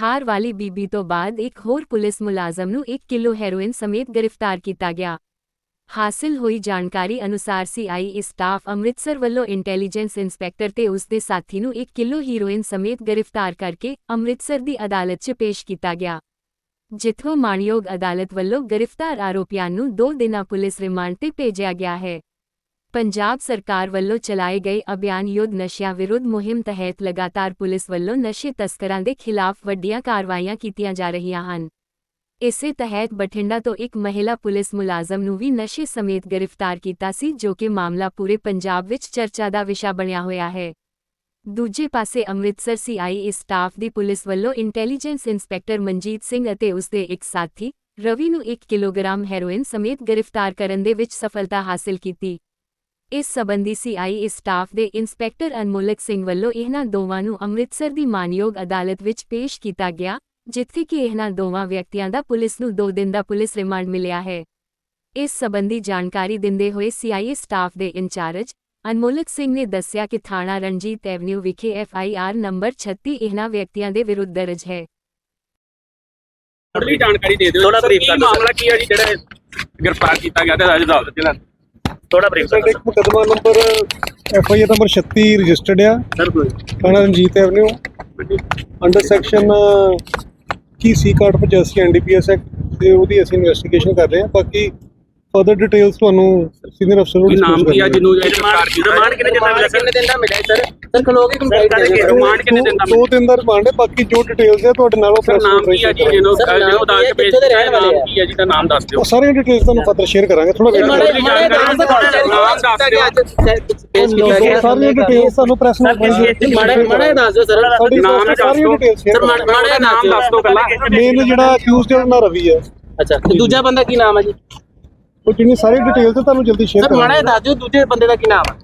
ਥਾਰ ਵਾਲੀ ਬੀਬੀ ਤੋਂ ਬਾਅਦ ਇੱਕ ਹੋਰ ਪੁਲਿਸ ਮੁਲਾਜ਼ਮ ਨੂੰ 1 ਕਿਲੋ ਹੈਰੋਇਨ ਸਮੇਤ ਗ੍ਰਿਫਤਾਰ ਕੀਤਾ ਗਿਆ। ਹਾਸਿਲ ਹੋਈ ਜਾਣਕਾਰੀ ਅਨੁਸਾਰ ਸੀਆਈ ਸਟਾਫ ਅੰਮ੍ਰਿਤਸਰ ਵੱਲੋਂ ਇੰਟੈਲੀਜੈਂਸ ਇੰਸਪੈਕਟਰ ਤੇ ਉਸ ਦੇ ਸਾਥੀ ਨੂੰ 1 ਕਿਲੋ ਹੀਰੋਇਨ ਸਮੇਤ ਗ੍ਰਿਫਤਾਰ ਕਰਕੇ ਅੰਮ੍ਰਿਤਸਰ ਦੀ ਅਦਾਲਤ 'ਚ ਪੇਸ਼ ਕੀਤਾ ਗਿਆ। ਜਿੱਥੋਂ ਮਾਣਯੋਗ ਅਦਾਲਤ ਵੱਲੋਂ ਗ੍ਰਿਫਤਾਰ ਆਰੋਪੀਆਂ ਨੂੰ 2 ਦਿਨਾਂ ਪੁਲਿਸ ਰਿਮਾਂਡ ਤੇ ਭੇਜਿਆ ਗਿਆ ਹੈ। ਪੰਜਾਬ ਸਰਕਾਰ ਵੱਲੋਂ ਚਲਾਏ ਗਏ ਅਭਿਆਨ ਯੁੱਧ ਨਸ਼ਿਆਂ ਵਿਰੁੱਧ ਮੁਹਿੰਮ ਤਹਿਤ ਲਗਾਤਾਰ ਪੁਲਿਸ ਵੱਲੋਂ ਨਸ਼ੇ ਤਸਕਰਾਂ ਦੇ ਖਿਲਾਫ ਵੱਡੀਆਂ ਕਾਰਵਾਈਆਂ ਕੀਤੀਆਂ ਜਾ ਰਹੀਆਂ ਹਨ। ਇਸੇ ਤਹਿਤ ਬਠਿੰਡਾ ਤੋਂ ਇੱਕ ਮਹਿਲਾ ਪੁਲਿਸ ਮੁਲਾਜ਼ਮ ਨੂੰ ਵੀ ਨਸ਼ੇ ਸਮੇਤ ਗ੍ਰਿਫਤਾਰ ਕੀਤਾ ਸੀ, ਜੋ ਕਿ ਮਾਮਲਾ ਪੂਰੇ ਪੰਜਾਬ ਵਿੱਚ ਚਰਚਾ ਦਾ ਵਿਸ਼ਾ ਬਣਿਆ ਹੋਇਆ ਹੈ। ਦੂਜੇ ਪਾਸੇ ਅੰਮ੍ਰਿਤਸਰ ਸੀਆਈ ਸਟਾਫ ਦੀ ਪੁਲਿਸ ਵੱਲੋਂ ਇੰਟੈਲੀਜੈਂਸ ਇੰਸਪੈਕਟਰ ਮਨਜੀਤ ਸਿੰਘ ਅਤੇ ਉਸ ਦੇ ਇੱਕ ਸਾਥੀ ਰਵੀ ਨੂੰ 1 ਕਿਲੋਗ੍ਰਾਮ ਹੈਰੋਇਨ ਸਮੇਤ ਗ੍ਰਿਫਤਾਰ ਕਰਨ ਦੇ ਵਿੱਚ ਸਫਲਤਾ ਹਾਸਲ ਕੀਤੀ। ਇਸ ਸਬੰਧੀ ਸੀਆਈ ਸਟਾਫ ਦੇ ਇੰਸਪੈਕਟਰ ਅਨਮੋਲਕ ਸਿੰਘ ਵੱਲੋਂ ਇਹਨਾਂ ਦੋਵਾਂ ਨੂੰ ਅੰਮ੍ਰਿਤਸਰ ਦੀ ਮਾਨਯੋਗ ਅਦਾਲਤ ਵਿੱਚ ਪੇਸ਼ ਕੀਤਾ ਗਿਆ ਜਿੱਥੇ ਕਿ ਇਹਨਾਂ ਦੋਵਾਂ ਵਿਅਕਤੀਆਂ ਦਾ ਪੁਲਿਸ ਨੂੰ 2 ਦਿਨ ਦਾ ਪੁਲਿਸ ਰਿਮਾਂਡ ਮਿਲਿਆ ਹੈ। ਇਸ ਸਬੰਧੀ ਜਾਣਕਾਰੀ ਦਿੰਦੇ ਹੋਏ ਸੀਆਈ ਸਟਾਫ ਦੇ ਇੰਚਾਰਜ ਅਨਮੋਲਕ ਸਿੰਘ ਨੇ ਦੱਸਿਆ ਕਿ ਥਾਣਾ ਰਣਜੀਤ ਐਵਨਿਊ ਵਿਖੇ ਐਫਆਈਆਰ ਨੰਬਰ 36 ਇਹਨਾਂ ਵਿਅਕਤੀਆਂ ਦੇ ਵਿਰੁੱਧ ਦਰਜ ਹੈ। ਥੋੜੀ ਜਾਣਕਾਰੀ ਦੇ ਦਿਓ। brief ਕੀ ਕਰ। ਮਾਮਲਾ ਕੀ ਹੈ ਜੀ? ਜਿਹੜਾ ਗ੍ਰਿਫਤਾਰ ਕੀਤਾ ਗਿਆ ਤੇ ਅਦਾਲਤ ਜਿਹੜਾ ਥੋੜਾ ਬ੍ਰੇਕ ਸਾਡੇ ਇੱਕ ਮੁਕਦਮਾ number F I R number 36 registered ਆ। ਸਰ ਕੋਈ ਥਾਣਾ ਰਣਜੀਤ ਐਵਨਿਊ ਅੰਡਰ ਸੈਕਸ਼ਨ ਕੀ ਸੀ ਕਾਰਡ 85 ਐਨਡੀਪੀਐਸ ਐਕਟ ਤੇ ਉਹਦੀ ਅਸੀਂ ਇਨਵੈਸਟੀਗੇਸ਼ਨ ਕਰ ਰਹੇ ਹਾਂ। ਬਾਕੀ ਫਰਦਰ ਡਿਟੇਲਸ ਤੁਹਾਨੂੰ ਸੀਨੀਅਰ ਅਫਸਰ ਨੂੰ ਕੀ ਨਾਮ ਕੀ ਆ ਜਿਹਨੂੰ ਇਹ ਗ੍ਰਿਫਤਾਰ ਕੀਤਾ ਰਿਮਾਂਡ ਕਿੰਨੇ ਦਿਨ ਦਾ ਮਿਲਿਆ ਕਿੰਨੇ ਦਿਨ ਦਾ ਮਿਲਿਆ ਸਰ ਸਰ ਖਲੋਗੇ ਕੰਪਲੀਟ ਦੇ ਦਿਓ ਰਿਮਾਂਡ ਕਿੰਨੇ ਦਿਨ ਦਾ ਦੋ ਦਿਨ ਦਾ ਰਿਮਾਂਡ ਹੈ ਬਾਕੀ ਜੋ ਡਿਟੇਲਸ ਹੈ ਤੁਹਾਡੇ ਨਾਲ ਉਹ ਸਰ press ਨਾਮ ਕੀ ਆ ਜੀ ਜਿਹਨੂੰ ਜਿਹਨੂੰ ਕੀ ਆ, ਦੇ ਕੀਤਾ ਰਹਿਣ ਵਾਲੇ ਨਾਮ ਆ? ਕੀ ਹੈ ਜੀ ਦਾ ਨਾਮ ਦੱਸ ਦਿਓ। ਸਾਰੀਆਂ ਡਿਟੇਲਸ ਤੁਹਾਨੂੰ ਫਰਦਰ ਸ਼ੇਅਰ ਕਰਾਂਗੇ ਥੋੜਾ ਵੇਟ ਕਰੋ ਸਾਰੀਆਂ ਡਿਟੇਲਸ ਤੁਹਾਨੂੰ ਪ੍ਰੈਸ ਨੂੰ ਮਾੜਾ ਮਾੜਾ ਦੱਸ ਦਿਓ ਸਰ ਨਾਮ ਦੱਸ ਦਿਓ। ਸਰ ਮਾੜਾ ਮਾੜਾ ਨਾਮ ਦੱਸ ਦਿਓ ਕੱਲਾ ਮੇਨ ਜਿਹੜਾ ਅਕਿਊਜ਼ਡ ਉਹਨਾਂ ਰਵੀ ਹੈ। ਅੱਛਾ ਤੇ ਦੂਜਾ ਬੰਦਾ ਕੀ ਨਾਮ ਹੈ ਜੀ? ਉਹ ਜਿੰਨੀ ਸਾਰੀ ਡਿਟੇਲਸ ਹੈ ਤੁਹਾਨੂੰ ਜਲਦੀ ਸ਼ੇਅਰ ਸਰ ਮਾੜਾ ਦੱਸ ਦਿਓ ਦੂਜੇ ਬੰਦੇ ਦਾ ਕੀ ਨਾਮ ਹੈ?